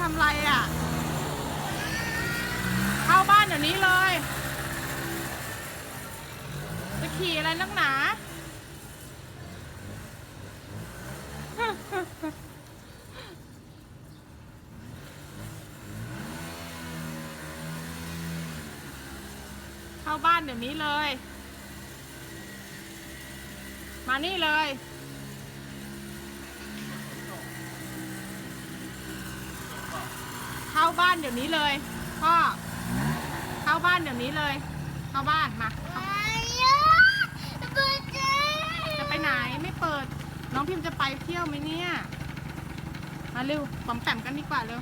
ทำไรอะ เข้าบ้านเดี๋ยวนี้เลย จะขี่อะไรนักหนา เข้าบ้านเดี๋ยวนี้เลย มานี่เลย เข้า บ้านเดี๋ยวนี้เลยพ่อเข้าบ้านเดี๋ยวนี้เลย เข้าบ้านมาเข้าจะไปไหนไม่เปิด น้องพิมพ์จะไปเที่ยวไหมเนี่ยมาเร็วปอมแปมกันดีกว่าเร็ว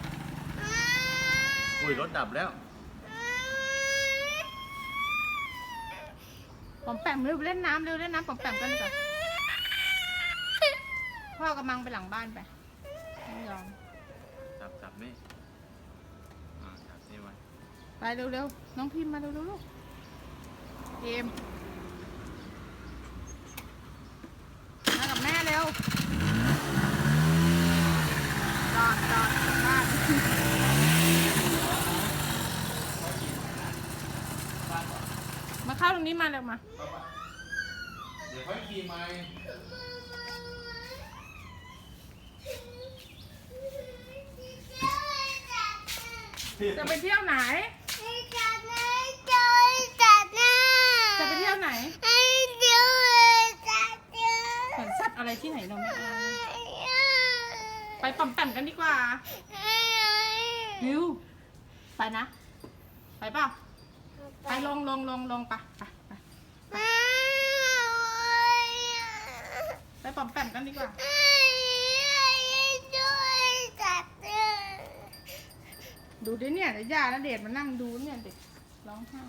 อุ้ยรถดับแล้วปอมแปมเร็วเล่นน้ำเร็วเล่นน้ำปอมแปมกันดีกว่าพ่อกำลังไปหลังบ้านไปไม่ยอม จับจับนี่อ่าจับนี่ไว้ ไปเร็วๆ น้องพิมพ์มาเร็วๆลูกเกมมากับแม่เร็วจอดจอดกลับบ้านมาเข้าตรงนี้มาเร็วมา เดี๋ยวค่อยขี่ไหมจะไปเที่ยวไหน จะไปเที่ยวไหนสวนสัตว์ อะไรที่ไหนเราไม่เอาไปปั๊มแปมกันดีกว่าริวไปนะ ไปเปล่าไปลงลงลงลงไปไปไปไปปั๊มแปมกันดีกว่าดูดิเนี่ยเดี๋ยวย่าและเดชมานั่งดูเนี่ยเด็กร้องไห้